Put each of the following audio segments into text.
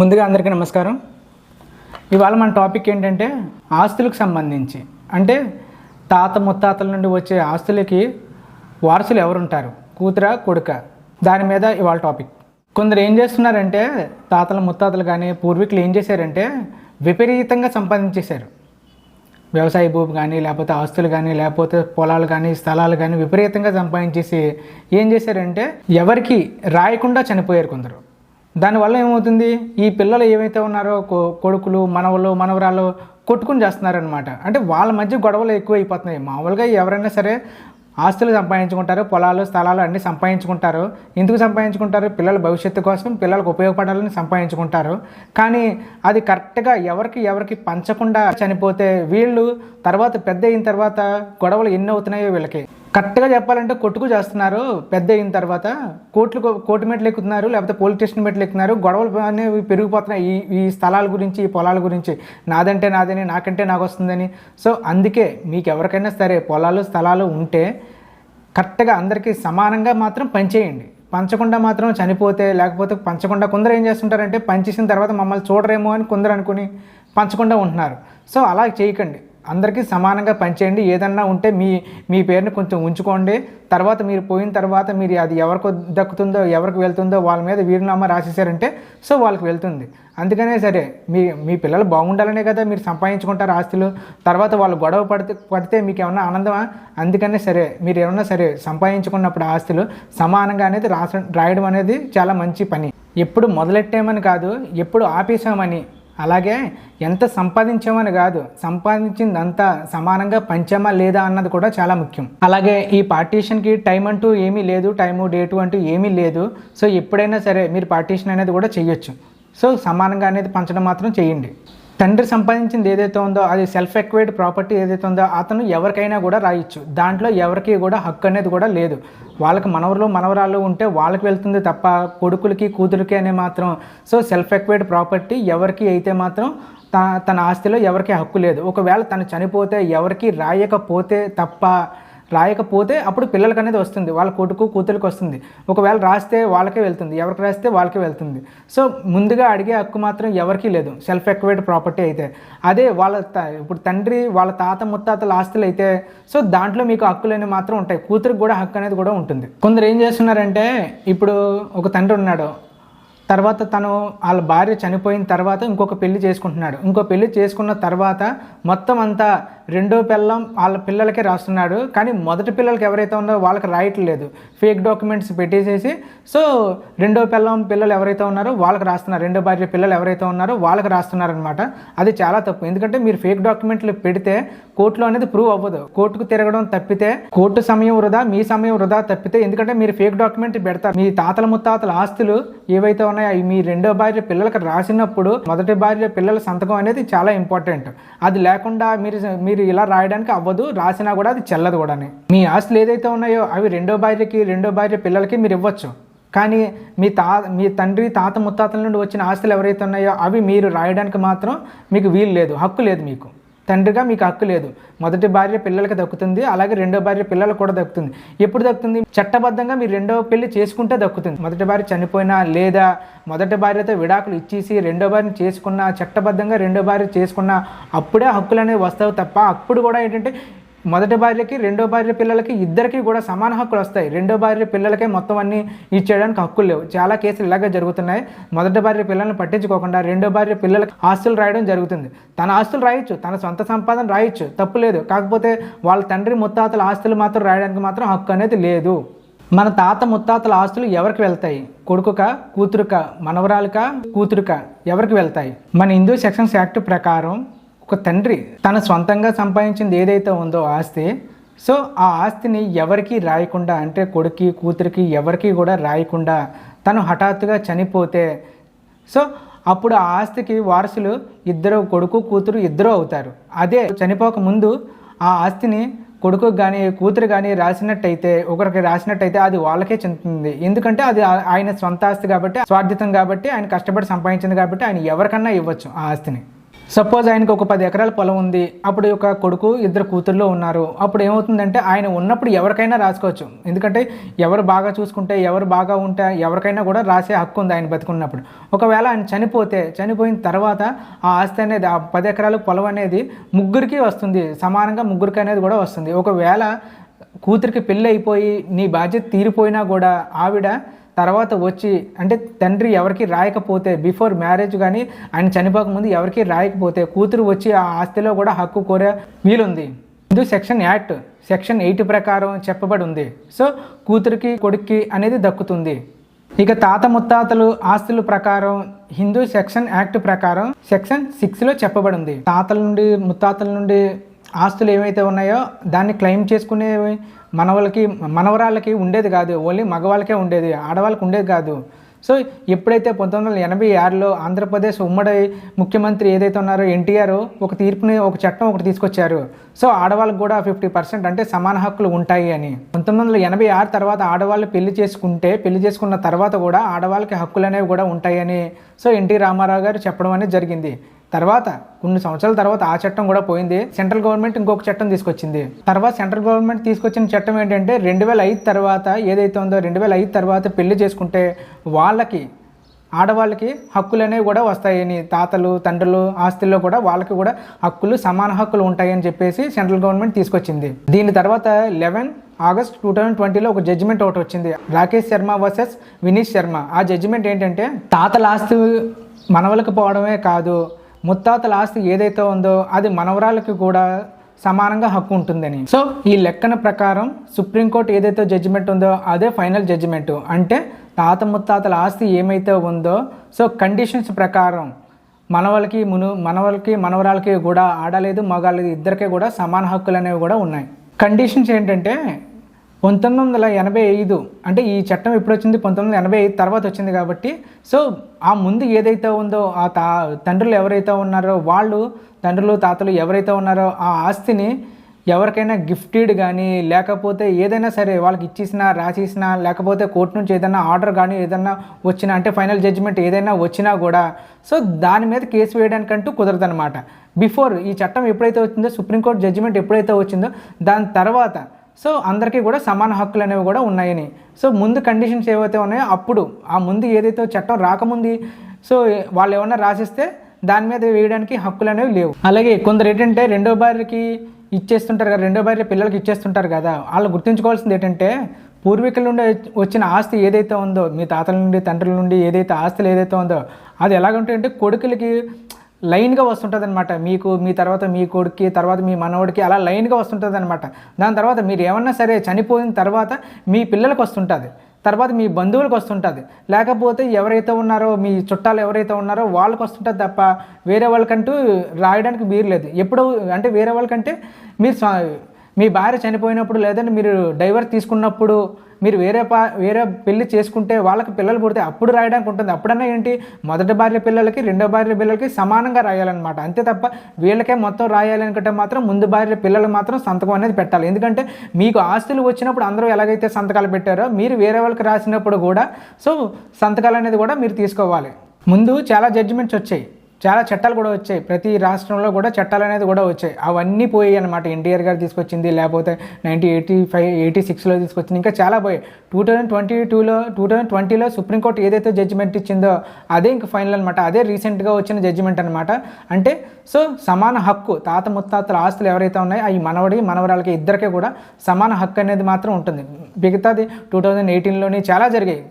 ముందుగా అందరికీ నమస్కారం. ఇవాళ మన టాపిక్ ఏంటంటే ఆస్తులకు సంబంధించి. అంటే తాత ముత్తాతల నుండి వచ్చే ఆస్తులకి వారసులు ఎవరుంటారు? కూతుర కొడుక? దాని మీద ఇవాళ టాపిక్. కొందరు ఏం చేస్తున్నారంటే తాతల ముత్తాతలు కానీ పూర్వీకులు ఏం చేశారంటే విపరీతంగా సంపాదించేశారు. వ్యవసాయ భూమి కానీ లేకపోతే ఆస్తులు కానీ లేకపోతే పొలాలు కానీ స్థలాలు కానీ విపరీతంగా సంపాదించేసి ఏం చేశారంటే ఎవరికి రాయకుండా చనిపోయారు కొందరు. దానివల్ల ఏమవుతుంది? ఈ పిల్లలు ఏవైతే ఉన్నారో కొ- కొడుకులు మనవలు మనవరాలు కొట్టుకుని చేస్తున్నారనమాట అంటే వాళ్ళ మధ్య గొడవలు ఎక్కువ అయిపోతున్నాయి మామూలుగా ఎవరైనా సరే ఆస్తులు సంపాదించుకుంటారు పొలాలు స్థలాలు అన్నీ సంపాదించుకుంటారు. ఎందుకు సంపాదించుకుంటారు? పిల్లల భవిష్యత్తు కోసం పిల్లలకు ఉపయోగపడాలని సంపాదించుకుంటారు. కానీ అది కరెక్ట్గా ఎవరికి ఎవరికి పంచకుండా చనిపోతే వీళ్ళు తర్వాత పెద్ద అయిన తర్వాత గొడవలు ఎన్ని అవుతున్నాయో వీళ్ళకి. కరెక్ట్గా చెప్పాలంటే కొట్టుకు చేస్తున్నారు. పెద్ద అయిన తర్వాత కోట్లు కోటి మెట్లు ఎక్కుతున్నారు లేకపోతే పోలీస్ స్టేషన్ మెట్లు ఎక్కుతున్నారు. గొడవలు అనేవి పెరిగిపోతున్నాయి ఈ ఈ స్థలాల గురించి ఈ పొలాల గురించి. నాదంటే నాదని నాకంటే నాకు వస్తుందని సో అందుకే మీకు ఎవరికైనా సరే పొలాలు స్థలాలు ఉంటే కరెక్ట్గా అందరికీ సమానంగా మాత్రం పనిచేయండి. పంచకుండా మాత్రం చనిపోతే లేకపోతే పంచకుండా కొందరు ఏం చేస్తుంటారంటే పంచేసిన తర్వాత మమ్మల్ని చూడరేమో అని కొందరు అనుకుని పంచకుండా ఉంటున్నారు. సో అలా చేయకండి. అందరికీ సమానంగా పనిచేయండి. ఏదన్నా ఉంటే మీ మీ పేరుని కొంచెం ఉంచుకోండి. తర్వాత మీరు పోయిన తర్వాత మీరు అది ఎవరికి దక్కుతుందో ఎవరికి వెళ్తుందో వాళ్ళ మీద వీరునామా రాసేసారంటే సో వాళ్ళకి వెళ్తుంది. అందుకనే సరే మీ మీ పిల్లలు బాగుండాలనే కదా మీరు సంపాదించుకుంటారు ఆస్తులు. తర్వాత వాళ్ళు గొడవ పడితే పడితే మీకు ఏమన్నా ఆనందమా? అందుకనే సరే మీరు ఏమన్నా సరే సంపాదించుకున్నప్పుడు ఆస్తులు సమానంగా అనేది రాస రాయడం అనేది చాలా మంచి పని. ఎప్పుడు మొదలెట్టామని కాదు ఎప్పుడు ఆపేసామని అలాగే ఎంత సంపాదించామని కాదు సంపాదించిందంతా సమానంగా పంచామా లేదా అన్నది కూడా చాలా ముఖ్యం. అలాగే ఈ పార్టీషన్కి టైం అంటూ ఏమీ లేదు టైము డేటు అంటూ ఏమీ లేదు. సో ఎప్పుడైనా సరే మీరు పార్టీషన్ అనేది కూడా చేయొచ్చు సో సమానంగా అనేది పంచడం మాత్రం చేయండి తండ్రి సంపాదించింది ఏదైతే ఉందో అది సెల్ఫ్ ఎక్వైడ్ ప్రాపర్టీ ఏదైతే ఉందో అతను ఎవరికైనా కూడా రాయొచ్చు. దాంట్లో ఎవరికి కూడా హక్కు అనేది కూడా లేదు. వాళ్ళకి మనవరులు మనవరాలు ఉంటే వాళ్ళకి వెళ్తుంది తప్ప కొడుకులకి కూతురికి అనే మాత్రం. సో సెల్ఫ్ ఎక్వైడ్ ప్రాపర్టీ ఎవరికి అయితే మాత్రం త తన ఆస్తిలో ఎవరికి హక్కు లేదు. ఒకవేళ తను చనిపోతే ఎవరికి రాయకపోతే తప్ప రాయకపోతే అప్పుడు పిల్లలకి అనేది వస్తుంది. వాళ్ళ కొడుకు కూతురికి వస్తుంది. ఒకవేళ రాస్తే వాళ్ళకే వెళ్తుంది. ఎవరికి రాస్తే వాళ్ళకే వెళ్తుంది. సో ముందుగా అడిగే హక్కు మాత్రం ఎవరికీ లేదు. సెల్ఫ్ ఎక్వైడ్ ప్రాపర్టీ అయితే. అదే వాళ్ళ త- ఇప్పుడు తండ్రి వాళ్ళ తాత ముత్తాతల ఆస్తులు అయితే సో దాంట్లో మీకు హక్కులు మాత్రం ఉంటాయి. కూతురికి కూడా హక్కు అనేది కూడా ఉంటుంది. కొందరు ఏం చేస్తున్నారంటే ఇప్పుడు ఒక తండ్రి ఉన్నాడు. తర్వాత తను వాళ్ళ భార్య చనిపోయిన తర్వాత ఇంకొక పెళ్ళి చేసుకుంటున్నాడు. ఇంకో పెళ్ళి చేసుకున్న తర్వాత మొత్తం అంతా రెండో పిల్లం వాళ్ళ పిల్లలకే రాస్తున్నాడు. కానీ మొదటి పిల్లలకి ఎవరైతే ఉన్నారో వాళ్ళకి రాయట్లేదు ఫేక్ డాక్యుమెంట్స్ పెట్టేసేసి సో రెండో పిల్లం పిల్లలు ఎవరైతే ఉన్నారో వాళ్ళకి రాస్తున్నారు. రెండో భార్య పిల్లలు ఎవరైతే ఉన్నారో వాళ్ళకి రాస్తున్నారు అనమాట అది చాలా తప్పు. ఎందుకంటే మీరు ఫేక్ డాక్యుమెంట్లు పెడితే కోర్టులో అనేది ప్రూవ్ అవ్వదు. కోర్టుకు తిరగడం తప్పితే కోర్టు సమయం వృధా మీ సమయం వృధా తప్పితే ఎందుకంటే మీరు ఫేక్ డాక్యుమెంట్ పెడతారు. మీ తాతల ముత్తాతల ఆస్తులు ఏవైతే ఉన్నాయో అవి మీ రెండో భార్య పిల్లలకు రాసినప్పుడు మొదటి భార్య పిల్లల సంతకం అనేది చాలా ఇంపార్టెంట్ అది లేకుండా మీరు మీరు ఇలా రాయడానికి అవ్వదు రాసినా కూడా అది చెల్లదు కూడా మీ ఆస్తులు ఏదైతే ఉన్నాయో అవి రెండో భార్యకి రెండో భార్య పిల్లలకి మీరు ఇవ్వచ్చు. కానీ మీ తా మీ తండ్రి తాత ముత్తాతల నుండి వచ్చిన ఆస్తులు ఎవరైతే ఉన్నాయో అవి మీరు రాయడానికి మాత్రం మీకు వీలు లేదు హక్కు లేదు మీకు. తండ్రిగా మీకు హక్కు లేదు. మొదటి భార్య పిల్లలకి దక్కుతుంది అలాగే రెండో భార్య పిల్లలకు కూడా దక్కుతుంది. ఎప్పుడు దక్కుతుంది? చట్టబద్ధంగా మీరు రెండవ పెళ్ళి చేసుకుంటే దక్కుతుంది. మొదటి భార్య చనిపోయినా లేదా మొదటి భార్యతో విడాకులు ఇచ్చేసి రెండో భార్యను చేసుకున్నా చట్టబద్ధంగా రెండో భార్య చేసుకున్నా అప్పుడే హక్కులు అనేవి వస్తావు తప్ప అప్పుడు కూడా ఏంటంటే మొదటి భార్యకి రెండో భార్య పిల్లలకి ఇద్దరికి కూడా సమాన హక్కులు వస్తాయి. రెండో భార్య పిల్లలకే మొత్తం అన్ని ఇచ్చేయడానికి హక్కులు లేవు. చాలా కేసులు ఇలాగే జరుగుతున్నాయి. మొదటి భార్య పిల్లల్ని పట్టించుకోకుండా రెండో భార్య పిల్లలకి ఆస్తులు రాయడం జరుగుతుంది. తన ఆస్తులు రాయొచ్చు తన సొంత సంపాదన రాయొచ్చు తప్పు లేదు. కాకపోతే వాళ్ళ తండ్రి ముత్తాతల ఆస్తులు మాత్రం రాయడానికి మాత్రం హక్కు అనేది లేదు. మన తాత ముత్తాతల ఆస్తులు ఎవరికి వెళ్తాయి? కొడుకుక కూతురుక మనవరాలుక కూతురుక ఎవరికి వెళ్తాయి? మన హిందూ సెక్షన్స్ యాక్ట్ ప్రకారం ఒక తండ్రి తన సొంతంగా సంపాదించింది ఏదైతే ఉందో ఆస్తి సో ఆ ఆస్తిని ఎవరికి రాయకుండా అంటే కొడుకి కూతురికి ఎవరికి కూడా రాయకుండా తను హఠాత్తుగా చనిపోతే సో అప్పుడు ఆ ఆస్తికి వారసులు ఇద్దరు కొడుకు కూతురు ఇద్దరు అవుతారు. అదే చనిపోక ముందు ఆ ఆస్తిని కొడుకు కానీ కూతురు కానీ రాసినట్టయితే ఒకరికి రాసినట్టయితే అది వాళ్ళకే చెందుతుంది. ఎందుకంటే అది ఆయన సొంత ఆస్తి కాబట్టి స్వార్థితం కాబట్టి ఆయన కష్టపడి సంపాదించింది కాబట్టి ఆయన ఎవరికన్నా ఇవ్వచ్చు ఆ ఆస్తిని. సపోజ్ ఆయనకు ఒక పది ఎకరాల పొలం ఉంది అప్పుడు ఒక కొడుకు ఇద్దరు కూతుర్లు ఉన్నారు. అప్పుడు ఏమవుతుందంటే ఆయన ఉన్నప్పుడు ఎవరికైనా రాసుకోవచ్చు. ఎందుకంటే ఎవరు బాగా చూసుకుంటే ఎవరు బాగా ఉంటే ఎవరికైనా కూడా రాసే హక్కు ఉంది ఆయన బతుకున్నప్పుడు. ఒకవేళ ఆయన చనిపోతే చనిపోయిన తర్వాత ఆ ఆస్తి అనేది ఆ పది ఎకరాల పొలం అనేది ముగ్గురికి వస్తుంది. సమానంగా ముగ్గురికి అనేది కూడా వస్తుంది. ఒకవేళ కూతురికి పెళ్ళి అయిపోయి నీ బాధ్యత తీరిపోయినా కూడా ఆవిడ తర్వాత వచ్చి అంటే తండ్రి ఎవరికి రాయకపోతే బిఫోర్ మ్యారేజ్ కానీ ఆయన చనిపోకముందు ఎవరికి రాయకపోతే కూతురు వచ్చి ఆ ఆస్తిలో కూడా హక్కు కోరే వీలుంది. Hindu section act section eight ప్రకారం చెప్పబడి ఉంది సో కూతురికి కొడుక్కి అనేది దక్కుతుంది. ఇక తాత ముత్తాతలు ఆస్తుల ప్రకారం హిందూ సెక్షన్ యాక్ట్ ప్రకారం సెక్షన్ సిక్స్లో చెప్పబడి ఉంది తాతల నుండి ముత్తాతల నుండి ఆస్తులు ఏవైతే ఉన్నాయో దాన్ని క్లెయిమ్ చేసుకునే మనవలకి మనవరాళ్ళకి ఉండేది కాదు. ఓన్లీ మగవాళ్ళకే ఉండేది ఆడవాళ్ళకి ఉండేది కాదు. సో ఎప్పుడైతే పంతొమ్మిది వందల ఎనభై ఆరులో ఆంధ్రప్రదేశ్ ఉమ్మడి ముఖ్యమంత్రి ఏదైతే ఉన్నారో ఎన్టీఆర్ ఒక తీర్పుని ఒక చట్టం ఒకటి తీసుకొచ్చారు. సో ఆడవాళ్ళకి కూడా ఫిఫ్టీ పర్సెంట్ అంటే సమాన హక్కులు ఉంటాయి అని. పంతొమ్మిది వందల ఎనభై ఆరు తర్వాత ఆడవాళ్ళు పెళ్ళి చేసుకుంటే పెళ్ళి చేసుకున్న తర్వాత కూడా ఆడవాళ్ళకి హక్కులు అనేవి కూడా ఉంటాయని. సో ఎన్టీ రామారావు గారు చెప్పడం అనేది జరిగింది. తర్వాత కొన్ని సంవత్సరాల తర్వాత ఆ చట్టం కూడా పోయింది. సెంట్రల్ గవర్నమెంట్ ఇంకొక చట్టం తీసుకొచ్చింది. తర్వాత సెంట్రల్ గవర్నమెంట్ తీసుకొచ్చిన చట్టం ఏంటంటే రెండు వేల ఐదు తర్వాత ఏదైతే ఉందో రెండు వేల ఐదు తర్వాత పెళ్ళి చేసుకుంటే వాళ్ళకి ఆడవాళ్ళకి హక్కులు అనేవి కూడా వస్తాయని తాతలు తండ్రులు ఆస్తుల్లో కూడా వాళ్ళకి కూడా హక్కులు సమాన హక్కులు ఉంటాయని చెప్పేసి సెంట్రల్ గవర్నమెంట్ తీసుకొచ్చింది. దీని తర్వాత లెవెన్ ఆగస్ట్ టూ థౌజండ్ ట్వంటీలో ఒక జడ్జిమెంట్ ఒకటి వచ్చింది. రాకేష్ శర్మ వర్సెస్ వినీష్ శర్మ. ఆ జడ్జిమెంట్ ఏంటంటే తాతల ఆస్తి మనవలకు పోవడమే కాదు ముత్తాతల ఆస్తి ఏదైతే ఉందో అది మనవరాలకి కూడా సమానంగా హక్కు ఉంటుందని. సో ఈ లెక్కన ప్రకారం సుప్రీంకోర్టు ఏదైతే జడ్జిమెంట్ ఉందో అదే ఫైనల్ జడ్జిమెంట్ అంటే తాత ముత్తాతల ఆస్తి ఏమైతే ఉందో సో కండిషన్స్ ప్రకారం మనవలకి మును మనవలకి మనవరాలకి కూడా ఆడలేదు మగాలేదు ఇద్దరికీ కూడా సమాన హక్కులు అనేవి కూడా ఉన్నాయి. కండిషన్స్ ఏంటంటే పంతొమ్మిది వందల ఎనభై ఐదు అంటే ఈ చట్టం ఎప్పుడు వచ్చింది పంతొమ్మిది వందల ఎనభై ఐదు తర్వాత వచ్చింది కాబట్టి. సో ఆ ముందు ఏదైతే ఉందో ఆ తా తండ్రులు ఎవరైతే ఉన్నారో వాళ్ళు తండ్రులు తాతలు ఎవరైతే ఉన్నారో ఆ ఆస్తిని ఎవరికైనా గిఫ్టెడ్ కానీ లేకపోతే ఏదైనా సరే వాళ్ళకి ఇచ్చేసినా రాసేసినా లేకపోతే కోర్టు నుంచి ఏదైనా ఆర్డర్ కానీ ఏదైనా వచ్చినా అంటే ఫైనల్ జడ్జిమెంట్ ఏదైనా వచ్చినా కూడా సో దాని మీద కేసు వేయడానికంటూ కుదరదనమాట బిఫోర్ ఈ చట్టం ఎప్పుడైతే వచ్చిందో సుప్రీంకోర్టు జడ్జిమెంట్ ఎప్పుడైతే వచ్చిందో దాని తర్వాత సో అందరికీ కూడా సమాన హక్కులు అనేవి కూడా ఉన్నాయని. సో ముందు కండిషన్స్ ఏవైతే ఉన్నాయో అప్పుడు ఆ ముందు ఏదైతే చట్టం రాకముందు సో వాళ్ళు ఏమన్నా రాసిస్తే దాని మీద వేయడానికి హక్కులు అనేవి లేవు. అలాగే కొందరు ఏంటంటే రెండో భార్యకి ఇచ్చేస్తుంటారు కదా రెండో భార్య పిల్లలకి ఇచ్చేస్తుంటారు కదా వాళ్ళు గుర్తుంచుకోవాల్సింది ఏంటంటే పూర్వీకుల నుండి వచ్చిన ఆస్తి ఏదైతే ఉందో మీ తాతల నుండి తండ్రుల నుండి ఏదైతే ఆస్తులు ఏదైతే ఉందో అది ఎలాగుంటాయంటే కొడుకులకి లైన్గా వస్తుంటుంది అనమాట మీకు మీ తర్వాత మీ కొడుక్కి తర్వాత మీ మనవడికి అలా లైన్గా వస్తుంటుంది అనమాట దాని తర్వాత మీరు ఏమన్నా సరే చనిపోయిన తర్వాత మీ పిల్లలకు వస్తుంటుంది. తర్వాత మీ బంధువులకు వస్తుంటుంది. లేకపోతే ఎవరైతే ఉన్నారో మీ చుట్టాలు ఎవరైతే ఉన్నారో వాళ్ళకి వస్తుంటుంది తప్ప వేరే వాళ్ళకంటూ రాయడానికి వీలు లేదు. ఎప్పుడు అంటే వేరే వాళ్ళకంటే మీరు మీ భార్య చనిపోయినప్పుడు లేదంటే మీరు డైవర్స్ తీసుకున్నప్పుడు మీరు వేరే పా వేరే పెళ్ళి చేసుకుంటే వాళ్ళకి పిల్లలు పుడితే అప్పుడు రాయడానికి ఉంటుంది. అప్పుడన్నా ఏంటి? మొదటి భార్య పిల్లలకి రెండో భార్య పిల్లలకి సమానంగా రాయాలన్నమాట. అంతే తప్ప వీళ్ళకే మొత్తం రాయాలనుకుంటే మాత్రం ముందు భార్య పిల్లలు మాత్రం సంతకం అనేది పెట్టాలి. ఎందుకంటే మీకు ఆస్తులు వచ్చినప్పుడు అందరూ ఎలాగైతే సంతకాలు పెట్టారో మీరు వేరే వాళ్ళకి రాసినప్పుడు కూడా సో సంతకాలు అనేది కూడా మీరు తీసుకోవాలి. ముందు చాలా జడ్జిమెంట్స్ వచ్చాయి. చాలా చట్టాలు కూడా వచ్చాయి. ప్రతి రాష్ట్రంలో కూడా చట్టాలు అనేది కూడా వచ్చాయి. అవన్నీ పోయాయి అనమాట ఎన్టీఆర్ గారు తీసుకొచ్చింది లేకపోతే నైన్టీన్ ఎయిటీ ఫైవ్ ఎయిటీ సిక్స్లో తీసుకొచ్చింది ఇంకా చాలా పోయాయి. టూ థౌజండ్ ట్వంటీ టూలో టూ థౌజండ్ ట్వంటీలో సుప్రీంకోర్టు ఏదైతే జడ్జిమెంట్ ఇచ్చిందో అదే ఇంక ఫైనల్ అనమాట అదే రీసెంట్గా వచ్చిన జడ్జిమెంట్ అనమాట అంటే సో సమాన హక్కు తాత ముత్తాతల ఆస్తులు ఎవరైతే ఉన్నాయో అవి మనవడి మనవరాలకి ఇద్దరికీ కూడా సమాన హక్కు అనేది మాత్రం ఉంటుంది. మిగతాది టూ థౌజండ్ ఎయిటీన్లోనే చాలా జరిగాయి.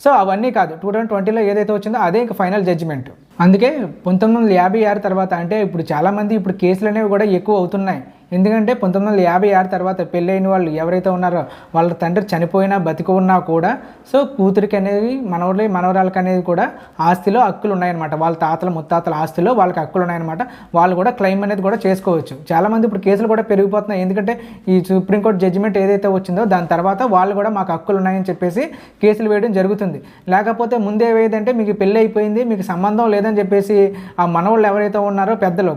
సో అవన్నీ కాదు టూ థౌజండ్ ట్వంటీలో ఏదైతే వచ్చిందో అదే ఇంకా ఫైనల్ జడ్జిమెంట్ అందుకే పంతొమ్మిది వందల యాభై ఆరు తర్వాత అంటే ఇప్పుడు చాలామంది ఇప్పుడు కేసులు అనేవి కూడా ఎక్కువ అవుతున్నాయి. ఎందుకంటే పంతొమ్మిది వందల యాభై ఆరు తర్వాత పెళ్ళైన వాళ్ళు ఎవరైతే ఉన్నారో వాళ్ళ తండ్రి చనిపోయినా బతికి ఉన్నా కూడా సో కూతురికి అనేది మనవడి మనవరాలకి అనేది కూడా ఆస్తిలో హక్కులు ఉన్నాయన్నమాట. వాళ్ళ తాతల ముత్తాతల ఆస్తిలో వాళ్ళకి హక్కులు ఉన్నాయన్నమాట. వాళ్ళు కూడా క్లెయిమ్ అనేది కూడా చేసుకోవచ్చు. చాలామంది ఇప్పుడు కేసులు కూడా పెరిగిపోతున్నాయి. ఎందుకంటే ఈ సుప్రీంకోర్టు జడ్జిమెంట్ ఏదైతే వచ్చిందో దాని తర్వాత వాళ్ళు కూడా మాకు హక్కులు ఉన్నాయని చెప్పేసి కేసులు వేయడం జరుగుతుంది. లేకపోతే ముందే ఏదంటే మీకు పెళ్ళి అయిపోయింది మీకు సంబంధం లేదని చెప్పేసి ఆ మనవాళ్ళు ఎవరైతే ఉన్నారో పెద్దలు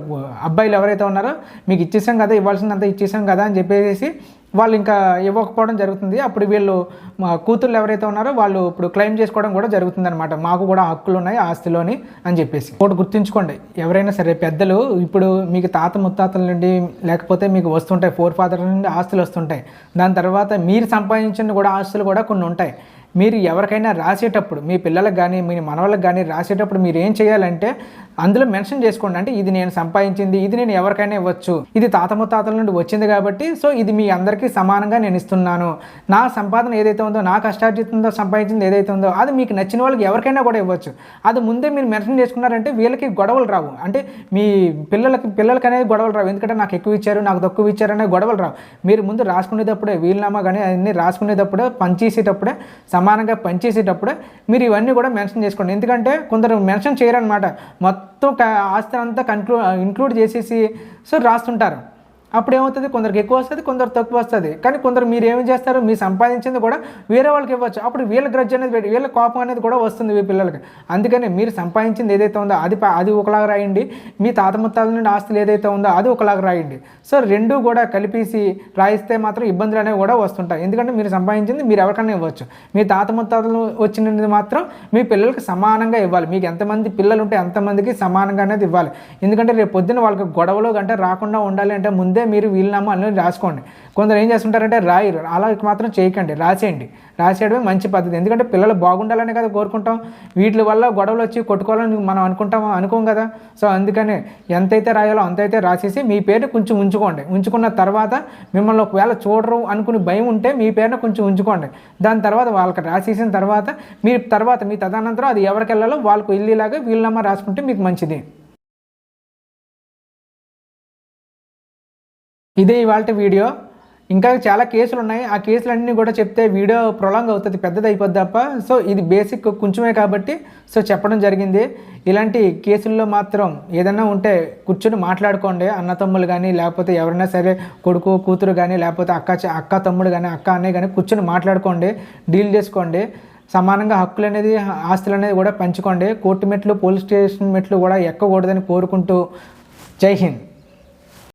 అబ్బాయిలు ఎవరైతే ఉన్నారో మీకు ఇచ్చేసాం కదా ఇవ్వాల్సినంత ఇచ్చేసాం కదా అని చెప్పేసి వాళ్ళు ఇంకా ఇవ్వకపోవడం జరుగుతుంది. అప్పుడు వీళ్ళు మా కూతుర్లు ఎవరైతే ఉన్నారో వాళ్ళు ఇప్పుడు క్లెయిమ్ చేసుకోవడం కూడా జరుగుతుంది అనమాట మాకు కూడా హక్కులు ఉన్నాయి ఆస్తిలోని అని చెప్పేసి. ఒకటి గుర్తుంచుకోండి. ఎవరైనా సరే పెద్దలు ఇప్పుడు మీకు తాత ముత్తాతల నుండి లేకపోతే మీకు వస్తుంటాయి ఫోర్ ఫాదర్ నుండి ఆస్తులు వస్తుంటాయి. దాని తర్వాత మీరు సంపాదించిన కూడా ఆస్తులు కూడా కొన్ని ఉంటాయి. మీరు ఎవరికైనా రాసేటప్పుడు మీ పిల్లలకు కానీ మీ మనవాళ్ళకి కానీ రాసేటప్పుడు మీరు ఏం చేయాలంటే అందులో మెన్షన్ చేసుకోండి. అంటే ఇది నేను సంపాదించింది ఇది నేను ఎవరికైనా ఇవ్వచ్చు. ఇది తాత ముత్తాతల నుండి వచ్చింది కాబట్టి సో ఇది మీ అందరికీ సమానంగా నేను ఇస్తున్నాను. నా సంపాదన ఏదైతే ఉందో నా కష్టార్జితంతో సంపాదించింది ఏదైతే ఉందో అది మీకు నచ్చిన వాళ్ళకి ఎవరికైనా కూడా ఇవ్వచ్చు. అది ముందే మీరు మెన్షన్ చేసుకున్నారంటే వీళ్ళకి గొడవలు రావు. అంటే మీ పిల్లలకి పిల్లలకి అనేది గొడవలు రావు. ఎందుకంటే నాకు ఎక్కువ ఇచ్చారు నాకు తక్కువ ఇచ్చారు అనే గొడవలు రావు. మీరు ముందు రాసుకునేటప్పుడే వీలునామా కానీ అన్ని రాసుకునేటప్పుడే పనిచేసేటప్పుడే సమానంగా పనిచేసేటప్పుడు మీరు ఇవన్నీ కూడా మెన్షన్ చేసుకోండి. ఎందుకంటే కొందరు మెన్షన్ చేయరనమాట మొత్తం ఆస్తి అంతా కన్క్లూ ఇంక్లూడ్ చేసేసి సో రాస్తుంటారు. అప్పుడు ఏమవుతుంది కొందరికి ఎక్కువ వస్తుంది కొందరు తక్కువ వస్తుంది. కానీ కొందరు మీరు ఏమి చేస్తారు? మీరు సంపాదించింది కూడా వేరే వాళ్ళకి ఇవ్వచ్చు. అప్పుడు వీళ్ళ గ్రడ్జ్ అనేది పెట్టి వీళ్ళ కోపం అనేది కూడా వస్తుంది మీ పిల్లలకి. అందుకని మీరు సంపాదించింది ఏదైతే ఉందో అది అది ఒకలాగా రాయండి. మీ తాత ముత్తాల నుండి ఆస్తులు ఏదైతే ఉందో అది ఒకలాగా రాయండి. సో రెండు కూడా కలిపేసి రాయిస్తే మాత్రం ఇబ్బందులు అనేవి కూడా వస్తుంటాయి. ఎందుకంటే మీరు సంపాదించింది మీరు ఎవరికైనా ఇవ్వచ్చు. మీ తాత ముత్తాతలు వచ్చినది మాత్రం మీ పిల్లలకి సమానంగా ఇవ్వాలి. మీకు ఎంతమంది పిల్లలు ఉంటే ఎంతమందికి సమానంగా అనేది ఇవ్వాలి. ఎందుకంటే రేపు పొద్దున్న వాళ్ళకి గొడవలు కంటే రాకుండా ఉండాలి అంటే ముందే మీరు వీలునామా అని రాసుకోండి. కొందరు ఏం చేస్తుంటారంటే రాయరు అలా మాత్రం చేయకండి రాసేయండి. రాసేయడమే మంచి పద్ధతి. ఎందుకంటే పిల్లలు బాగుండాలనే కదా కోరుకుంటాం. వీటి వల్ల గొడవలు వచ్చి కొట్టుకోవాలని మనం అనుకుంటాం అనుకోం కదా. సో అందుకని ఎంతైతే రాయాలో అంతైతే రాసేసి మీ పేరు కొంచెం ఉంచుకోండి. ఉంచుకున్న తర్వాత మిమ్మల్ని ఒకవేళ చూడరు అనుకుని భయం ఉంటే మీ పేరును కొంచెం ఉంచుకోండి. దాని తర్వాత వాళ్ళకి రాసేసిన తర్వాత మీ తర్వాత మీ తదనంతరం అది ఎవరికి వెళ్ళాలో వాళ్ళకు వెళ్ళేలాగా వీళ్ళమ్మ రాసుకుంటే మీకు మంచిది. ఇదే ఇవాళ వీడియో. ఇంకా చాలా కేసులు ఉన్నాయి ఆ కేసులన్నీ కూడా చెప్తే వీడియో ప్రొలాంగ్ అవుతుంది పెద్దది అయిపోద్ది తప్ప సో ఇది బేసిక్ కొంచెమే కాబట్టి సో చెప్పడం జరిగింది. ఇలాంటి కేసుల్లో మాత్రం ఏదైనా ఉంటే కూర్చొని మాట్లాడుకోండి. అన్న కానీ లేకపోతే ఎవరైనా సరే కొడుకు కూతురు కానీ లేకపోతే అక్క అక్క తమ్ముడు కానీ అక్క అన్నయ్య కానీ కూర్చొని మాట్లాడుకోండి. డీల్ చేసుకోండి. సమానంగా హక్కులు అనేది ఆస్తులు అనేది కూడా పంచుకోండి. కోర్టు మెట్లు పోలీస్ స్టేషన్ మెట్లు కూడా ఎక్కకూడదని కోరుకుంటూ జై హింద్.